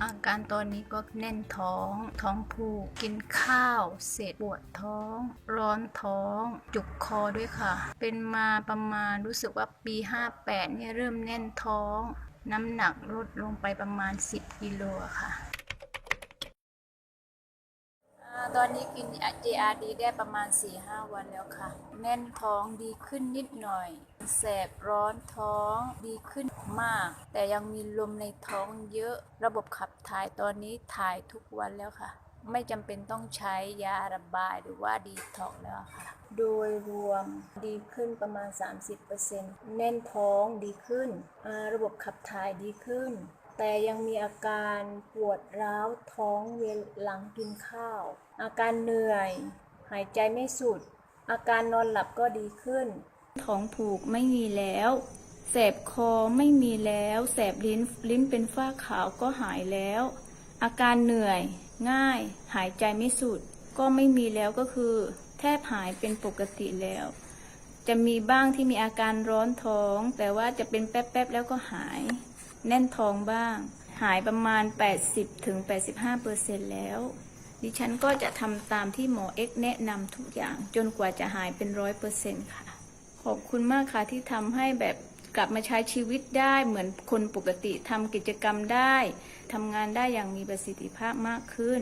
อาการตอนนี้ก็แน่นท้อง ท้องผูก กินข้าว เสร็จปวดท้อง ร้อนท้อง จุกคอด้วยค่ะ เป็นมาประมาณรู้สึกว่าปี 58เนี่ยเริ่มแน่นท้อง น้ำหนักลดลงไปประมาณ 10กิโลค่ะตอนนี้กิน JRD ได้ประมาณ 4-5 วันแล้วค่ะ แน่นท้องดีขึ้นนิดหน่อย แสบร้อนท้องดีขึ้นมาก แต่ยังมีลมในท้องเยอะ ระบบขับถ่ายตอนนี้ถ่ายทุกวันแล้วค่ะ ไม่จำเป็นต้องใช้ยาระบายหรือว่าดีท็อกแล้วค่ะ โดยรวมดีขึ้นประมาณ 30%แน่นท้องดีขึ้น ระบบขับถ่ายดีขึ้น แต่ยังมีอาการปวดร้าวท้องเวลาหลังกินข้าว อาการเหนื่อย หายใจไม่สุด อาการนอนหลับก็ดีขึ้น ท้องผูกไม่มีแล้วแสบคอไม่มีแล้วแสบลิ้นลิ้นเป็นฝ้าขาวก็หายแล้ว อาการเหนื่อยง่าย หายใจไม่สุด ก็ไม่มีแล้วก็คือ แทบหายเป็นปกติแล้ว จะมีบ้างที่มีอาการร้อนท้อง แต่ว่าจะเป็นแป๊บๆแล้วก็หาย แน่นท้องบ้าง หายประมาณ 80-85%แล้ว ดิฉันก็จะทำตามที่หมอเอ็กแนะนำทุกอย่าง จนกว่าจะหายเป็นร้อยเปอร์เซ็นต์ค่ะ ขอบคุณมากค่ะที่ทำให้แบบกลับมาใช้ชีวิตได้เหมือนคนปกติทำกิจกรรมได้ทำงานได้อย่างมีประสิทธิภาพมากขึ้น